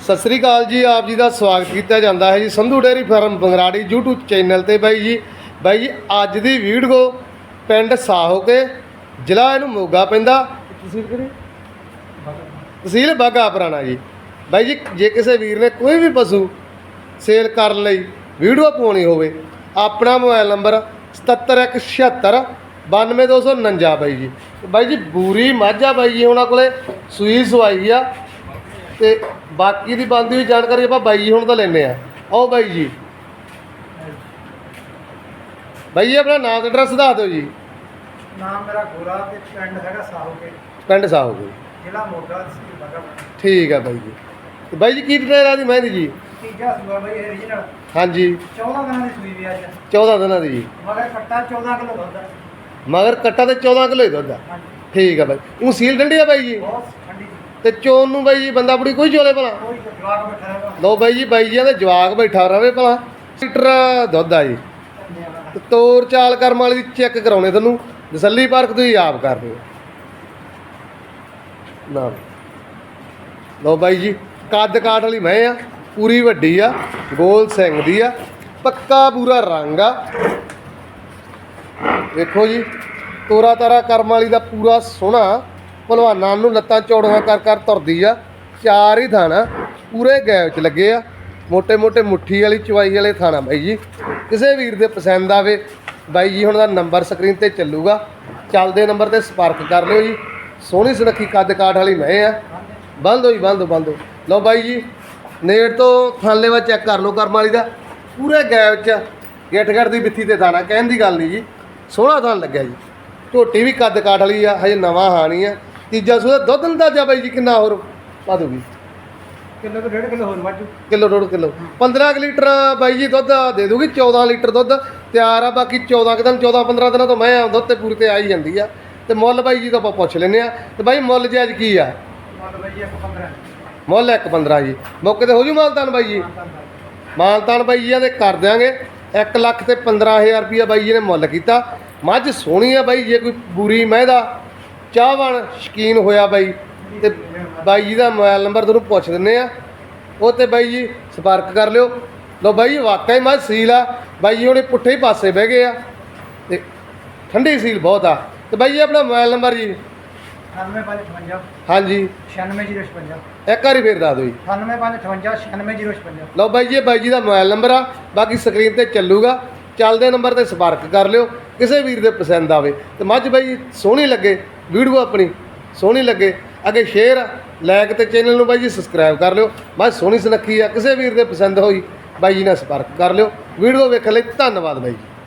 ਸਤਿ ਸ੍ਰੀ ਅਕਾਲ ਜੀ ਆਪ ਜੀ ਦਾ ਸਵਾਗਤ ਕੀਤਾ ਜਾਂਦਾ ਹੈ ਜੀ। Sandhu dairy farm Bangrari YouTube channel ਤੇ ਬਾਈ ਜੀ। ਬਾਈ ਜੀ ਅੱਜ ਦੀ ਵੀਡੀਓ ਪਿੰਡ ਸਾਹੋ ਕੇ ਜ਼ਿਲ੍ਹਾ ਇਹਨੂੰ ਮੋਗਾ ਪੈਂਦਾ। ਤਹਿਸੀਲ ਕਿਹੜੀ? ਤਹਿਸੀਲ ਬਾਗਾ ਪੁਰਾਣਾ ਜੀ। ਬਾਈ ਜੀ ਜੇ ਕਿਸੇ ਵੀਰ ਨੇ ਕੋਈ ਵੀ ਪਸ਼ੂ ਸੇਲ ਕਰਨ ਲਈ ਵੀਡੀਓ ਪਾਉਣੀ ਹੋਵੇ ਆਪਣਾ ਮੋਬਾਈਲ ਨੰਬਰ 7776 92249 ਬਾਈ ਜੀ। ਬਾਈ ਜੀ ਬੂਰੀ ਮਾਝਾ ਬਾਈ ਜੀ ਉਹਨਾਂ ਕੋਲੇ ਸੂਈ ਸਵਾਈ ਆ। ਤੇ ਬਾਕੀ ਦੀ ਬੰਦੀ ਹੋਈ ਜਾਣਕਾਰੀ ਆਪਾਂ ਬਾਈ ਜੀ ਹੁਣ ਤਾਂ ਲੈਨੇ ਆ ਆਓ ਬਾਈ ਜੀ। ਬਾਈ ਜੀ ਆਪਣਾ ਨਾਮ ਤੇ ਐਡਰੈਸ ਦੱਸ ਦਿਓ ਜੀ। ਨਾਮ ਮੇਰਾ ਗੋਰਾ ਤੇ ਪਿੰਡ ਹੈਗਾ ਸਾਹੋਕੇ। ਪਿੰਡ ਸਾਹੋ ਜੀ ਜ਼ਿਲ੍ਹਾ ਮੋਗਾ ਬਾਗਾ ਠੀਕ ਆ ਬਾਈ ਜੀ। ਤੇ ਬਾਈ ਜੀ ਕੀ ਡਿਟੇਲ ਆ ਦੀ ਮਹਿੰਦੀ ਜੀ? ਤੀਜਾ ਸੂਆ ਬਈ ਇਹ ਰੀਜਨਲ ਹਾਂਜੀ। 14 ਦਿਨਾਂ ਦੀ ਸੂਈ ਵੀ ਅੱਜ। 14 ਦਿਨਾਂ ਦੀ ਜੀ। ਮਗਰ ਕੱਟਾ 14 ਕਿਲੋ ਦੁੱਧ। ਮਗਰ ਕੱਟਾ ਤੇ 14 ਕਿਲੋ ਹੀ ਦੁੱਧ ਆ। ਠੀਕ ਆ ਬਾਈ। ਉਹ ਸੀਲ ਡੰਡੀ ਆ ਬਾਈ ਜੀ? ਬਹੁਤ ਸੀ। ਤੇ ਚੋਣ ਨੂੰ ਬਾਈ ਜੀ ਬੰਦਾ ਬੁੜੀ ਕੋਈ ਚੋਲੇ ਭਲਾ। ਲਓ ਬਾਈ ਜੀ ਬਾਈ ਜੀ ਦੇ ਜਵਾਕ ਬੈਠਾ ਰਵੇ ਭਲਾ। ਲੀਟਰ ਦੁੱਧ ਆ ਜੀ। ਤੇ ਤੋਰ ਚਾਲ ਕਰਮ ਵਾਲੀ ਦੀ ਚੈੱਕ ਕਰਾਉਣੇ ਤੁਹਾਨੂੰ। ਤਸੱਲੀ ਪਾਰਕ ਤੁਸੀਂ ਆਪ ਕਰ ਦਿਓ ਨਾ। ਲਓ ਬਾਈ ਜੀ ਕੱਦ ਕਾਠ ਵਾਲੀ ਮੈਂ ਆ ਪੂਰੀ ਵੱਡੀ ਆ ਗੋਲ ਸਿੰਘ ਦੀ ਆ ਪੱਕਾ ਪੂਰਾ ਰੰਗ ਆ। ਦੇਖੋ ਜੀ ਤੋਰਾ ਤਾਰਾ ਕਰਮ ਵਾਲੀ ਦਾ ਪੂਰਾ ਸੋਹਣਾ। ਭਲਵਾਨਾਂ ਨੂੰ ਲੱਤਾਂ ਚੌੜੀਆਂ ਕਰ ਕਰ ਤੁਰਦੀ ਆ, ਚਾਰ ਹੀ ਥਾਣਾ, ਪੂਰੇ ਗੈਪ 'ਚ ਲੱਗੇ ਆ। ਮੋਟੇ ਮੋਟੇ ਮੁੱਠੀ ਵਾਲੀ ਚਵਾਈ ਵਾਲੇ ਥਾਣਾ ਬਾਈ ਜੀ। ਕਿਸੇ ਵੀਰ ਦੇ ਪਸੰਦ ਆਵੇ, ਬਾਈ ਜੀ ਹੁਣ ਦਾ ਨੰਬਰ ਸਕਰੀਨ ਤੇ ਚੱਲੂਗਾ। ਚੱਲਦੇ ਨੰਬਰ ਤੇ ਸੰਪਰਕ ਕਰ ਲਿਓ ਜੀ। ਸੋਹਣੀ ਸੁਨੱਖੀ ਕੱਦ ਕਾਟ ਵਾਲੀ ਮੈਂ ਆ। ਬੰਦ ਹੋਈ, ਬੰਦ ਬੰਦ ਲਓ ਬਾਈ ਜੀ, ਨੇੜ ਤੋਂ ਥਾਲੇ ਵਾ ਚੈੱਕ ਕਰ ਲਓ ਕਰਮ ਵਾਲੀ ਦਾ। ਪੂਰੇ ਗੈਪ 'ਚ ਗੇਟਗੜ ਦੀ ਬਿੱਥੀ ਤੇ ਥਾਣਾ, ਕਹਿਣ ਦੀ ਗੱਲ ਨਹੀਂ ਜੀ। ਸੋਹਣਾ ਥਾਂ ਲੱਗਿਆ ਜੀ। ਝੋਟੀ ਵੀ ਕੱਦ ਕਾਟ ਵਾਲੀ ਆ, ਹਜੇ ਨਵਾਂ ਹਾਣੀ ਆ। ਤੀਜਾ ਸੂਆ ਦੁੱਧ ਅੰਦਾਜ਼ਾ ਬਾਈ ਜੀ ਕਿੰਨਾ ਹੋਰ ਪਾ ਦੂਗੀ ਕਿਲੋ ਤੋਂ 1.5 ਕਿਲੋ ਹੋਰ ਵਾਜੂ ਕਿਲੋ ਡੇਢ ਕਿਲੋ। 15 ਕੁ ਲੀਟਰ ਬਾਈ ਜੀ ਦੁੱਧ ਦੇ ਦੂਗੀ 14 ਲੀਟਰ ਦੁੱਧ। ਤਿਆਰ ਆ ਬਾਕੀ 14 ਕੁ ਦਿਨ 14 15 ਦਿਨਾਂ ਤੋਂ ਮੈਂ ਦੁੱਧ ਤੇ ਪੂਰੀ ਤੇ ਆ ਹੀ ਜਾਂਦੀ ਆ। ਤੇ ਮੁੱਲ ਬਾਈ ਜੀ ਤੋਂ ਆਪਾਂ ਪੁੱਛ ਲੈਨੇ ਆ। ਤੇ ਬਾਈ ਮੁੱਲ ਜੀ ਅੱਜ ਕੀ ਆ? ਮਤਲਬ ਬਈ ਇੱਕ 15 ਮੁੱਲ ਇੱਕ 15 ਜੀ। ਮੌਕੇ ਤੇ ਹੋ ਜੂ ਮਾਲਤਾਨ ਬਾਈ ਜੀ? ਮਾਲਤਾਨ ਬਾਈ ਜੀ। ਦੇ ਕਰ ਦਿਆਂਗੇ। 1 ਲੱਖ ਤੇ 15000 ਰੁਪਇਆ ਬਾਈ ਜੀ ਨੇ ਮੁੱਲ ਕੀਤਾ। ਮੱਝ ਸੋਹਣੀ ਆ ਬਾਈ ਜੇ ਕੋਈ ਬੁਰੀ ਮਹਿ ਦਾ ਚਾਹਵਾਨ ਸ਼ਕੀਨ ਹੋਇਆ ਬਾਈ ਤੇ ਬਾਈ ਜੀ ਦਾ ਮੋਬਾਈਲ ਨੰਬਰ ਤੁਹਾਨੂੰ ਪੁੱਛ ਦਿੰਨੇ ਆ। ਉਹ ਤੇ ਬਾਈ ਜੀ ਸੰਪਰਕ ਕਰ ਲਿਓ। ਲੋ ਬਾਈ ਜੀ ਵਾਕਈ ਮੱਝ ਸੀਲ ਆ। ਬਾਈ ਜੀ ਹੁਣੇ ਪੁੱਠੇ ਹੀ ਪਾਸੇ ਬਹਿ ਗਏ ਆ। ਤੇ ਠੰਡੀ ਸੀਲ ਬਹੁਤ ਆ। ਤੇ ਬਾਈ ਜੀ ਆਪਣਾ ਮੋਬਾਈਲ ਨੰਬਰ ਜੀ? 9558 ਹਾਂਜੀ। 96056 ਇੱਕ ਵਾਰੀ ਫੇਰ ਦੱਸ ਦਿਓ ਜੀ। 9558 96056 ਲਓ ਬਾਈ ਜੀ ਇਹ ਬਾਈ ਜੀ ਦਾ ਮੋਬਾਈਲ ਨੰਬਰ ਆ। ਬਾਕੀ ਸਕਰੀਨ ਤੇ ਚੱਲੂਗਾ। ਚੱਲਦੇ ਨੰਬਰ ਤੇ ਸੰਪਰਕ ਕਰ ਲਿਓ। ਕਿਸੇ ਵੀਰ ਦੇ ਪਸੰਦ ਆਵੇ। ਤੇ ਮੱਝ ਬਾਈ ਸੋਹਣੀ ਲੱਗੇ। ਵੀਡੀਓ ਆਪਣੀ ਸੋਹਣੀ ਲੱਗੇ, ਅੱਗੇ ਸ਼ੇਅਰ ਲਾਇਕ ਤੇ ਚੈਨਲ ਨੂੰ ਬਾਈ ਜੀ ਸਬਸਕ੍ਰਾਈਬ ਕਰ ਲਿਓ। ਮੱਝ ਸੋਹਣੀ ਸੁਨੱਖੀ ਆ, ਕਿਸੇ ਵੀਰ ਦੇ ਪਸੰਦ ਹੋਈ, ਬਾਈ ਜੀ ਨਾਲ ਸੰਪਰਕ ਕਰ ਲਿਓ। ਵੀਡੀਓ ਵੇਖਣ ਲਈ ਧੰਨਵਾਦ ਬਾਈ ਜੀ।